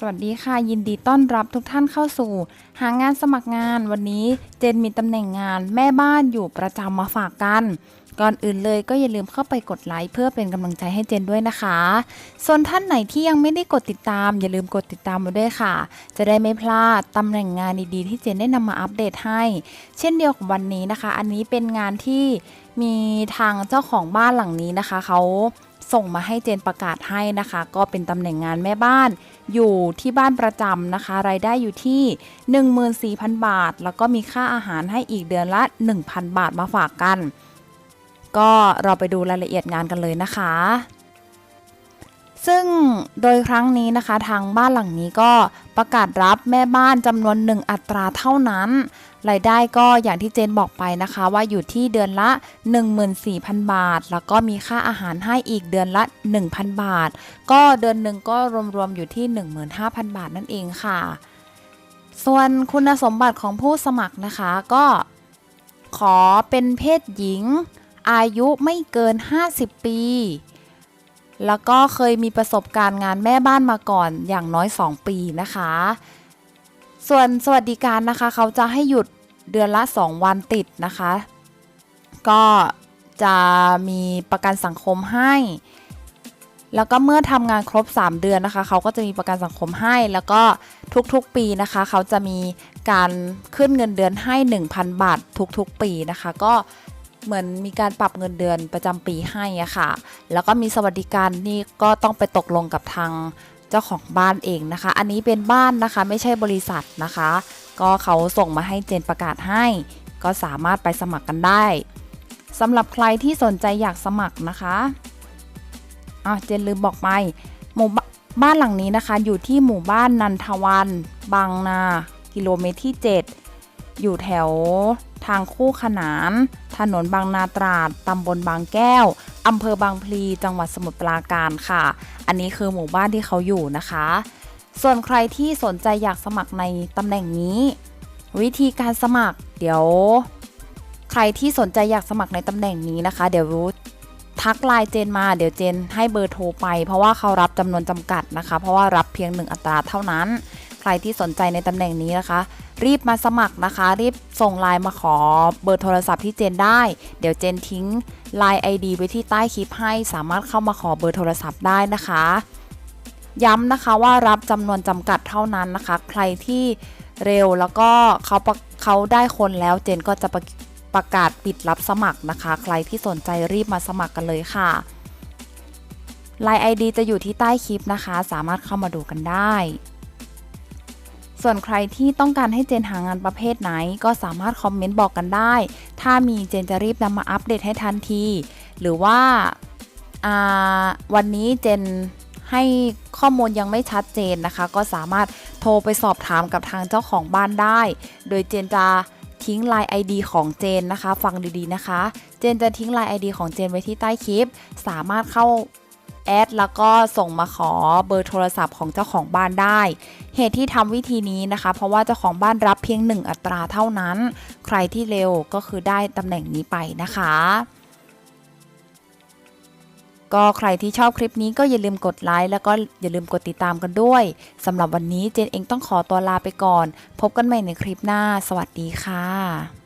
สวัสดีค่ะ ยินดีต้อนรับทุกท่านเข้าสู่ หางานสมัครงานวันนี้เจนมีตำแหน่งงานแม่บ้านอยู่ประจำมาฝากกัน ก่อนอื่นเลยก็อย่าลืมเข้าไปกดไลค์เพื่อเป็นกำลังใจให้เจนด้วยนะคะ ส่วนท่านไหนที่ยังไม่ได้กดติดตาม อย่าลืมกดติดตามมาด้วยค่ะ จะได้ไม่พลาดตำแหน่งงานดีๆที่เจนได้นำมาอัปเดตให้ เช่นเดียวกับวันนี้นะคะ อันนี้เป็นงานที่มีทางเจ้าของบ้านหลังนี้นะคะเขา ส่งมาให้เจนประกาศให้นะคะ ก็เป็นตำแหน่งงานแม่บ้าน อยู่ที่บ้านประจำนะคะ รายได้อยู่ที่ 14,000 บาท แล้วก็มีค่าอาหารให้อีกเดือนละ 1,000 บาทมาฝากกัน ก็เราไปดูรายละเอียดงานกันเลยนะคะ ซึ่งโดยครั้งนี้นะคะทางบ้านหลังนี้ก็ประกาศรับแม่บ้านจำนวนหนึ่งอัตราเท่านั้น รายได้ก็อย่างที่เจนบอกไปนะคะ ว่าอยู่ที่เดือนละ 14,000 บาท แล้วก็มีค่าอาหารให้อีกเดือนละ 1,000 บาท ก็เดือนหนึ่งก็รวมๆอยู่ที่ 15,000 บาทนั่นเองค่ะ ส่วนคุณสมบัติของผู้สมัครนะคะก็ขอเป็นเพศหญิง อายุไม่เกิน 50 ปี แล้วก็เคยมีประสบการณ์งานแม่บ้านมาก่อนอย่างน้อย 2 ปีนะคะส่วนสวัสดิการนะคะ เขาจะให้หยุด เดือนละ 2 วันติดนะคะ ก็จะมีประกันสังคมให้ แล้วก็เมื่อทำงานครบ 3 เดือนนะคะ เขาก็จะมีประกันสังคมให้ แล้วก็ทุกๆปีนะคะ เขาจะมีการขึ้นเงินเดือนให้ 1,000 บาททุกๆ ปีนะคะ ก็เหมือนมีการปรับเงินเดือนประจำปีให้อะค่ะ แล้วก็มีสวัสดิการนี่ก็ต้องไปตกลงกับทาง เจ้าของบ้านเองนะคะ อันนี้เป็นบ้านนะคะไม่ใช่บริษัทนะคะ ก็เขาส่งมาให้เจนประกาศให้ ก็สามารถไปสมัครกันได้สำหรับใครที่สนใจอยากสมัครนะคะอะเจนลืมบอกไปหมู่บบ้านหลังนี้นะคะ อยู่ที่หมู่บ้านนันทวัน บางนา กิโลเมตรที่ 7 อยู่แถวทางคู่ขนาน ถนนบางนาตราดตำบลบางแก้ว อำเภอบางพลีจังหวัดสมุทรปราการค่ะ อันนี้คือหมู่บ้านที่เขาอยู่นะคะ ส่วนใครที่สนใจอยากสมัครในตำแหน่งนี้ วิธีการสมัครเดี๋ยว ใครที่สนใจอยากสมัครในตำแหน่งนี้นะคะ เดี๋ยวทักไลน์เจนมาเดี๋ยวเจนให้เบอร์โทรไป เพราะว่าเขารับจำนวนจำกัดนะคะ เพราะว่ารับเพียงหนึ่งอัตราเท่านั้น รที่สนใจในตำแหน่งนี้นะคะ รีบมาสมัครนะคะ รีบส่งไลน์มาขอเบอร์โทรศัพท์ที่เจนได้ เดี๋ยวเจนทิ้งไลน์ ID ไว้ที่ใต้คลิปให้ สามารถเข้ามาขอเบอร์โทรศัพท์ได้นะคะ ย้ำนะคะว่ารับจำนวนจำกัดเท่านั้นนะคะ ใครที่เร็วแล้วก็เขาเขาได้คนแล้วเจนก็จะประประกาศปิดรับสมัครนะคะ ใครที่สนใจรีบมาสมัครกันเลยค่ะไลน์ ID จะอยู่ที่ใต้คลิปนะคะ สามารถเข้ามาดูกันได้ ส่วนใครที่ต้องการให้เจนหางานประเภทไหน ก็สามารถคอมเมนต์บอกกันได้ ถ้ามีเจนจะรีบนำมาอัปเดตให้ทันที หรือว่าวันนี้เจนให้ข้อมูลยังไม่ชัดเจนนะคะ ก็สามารถโทรไปสอบถามกับทางเจ้าของบ้านได้ โดยเจนจะทิ้งไลน์ ID ของเจนนะคะ ฟังดีๆนะคะ เจนจะทิ้งไลน์ ID ของเจนไว้ที่ใต้คลิป สามารถเข้า แอดแล้วก็ส่งมาขอเบอร์โทรศัพท์ของเจ้าของบ้านได้ เหตุที่ทำวิธีนี้นะคะ เพราะว่าเจ้าของบ้านรับเพียง 1 อัตราเท่านั้น ใครที่เร็วก็คือได้ตำแหน่งนี้ไปนะคะ ก็ใครที่ชอบคลิปนี้ก็อย่าลืมกดไลค์แล้วก็อย่าลืมกดติดตามกันด้วยสำหรับวันนี้เจนเองต้องขอตัวลาไปก่อน พบกันใหม่ในคลิปหน้า สวัสดีค่ะ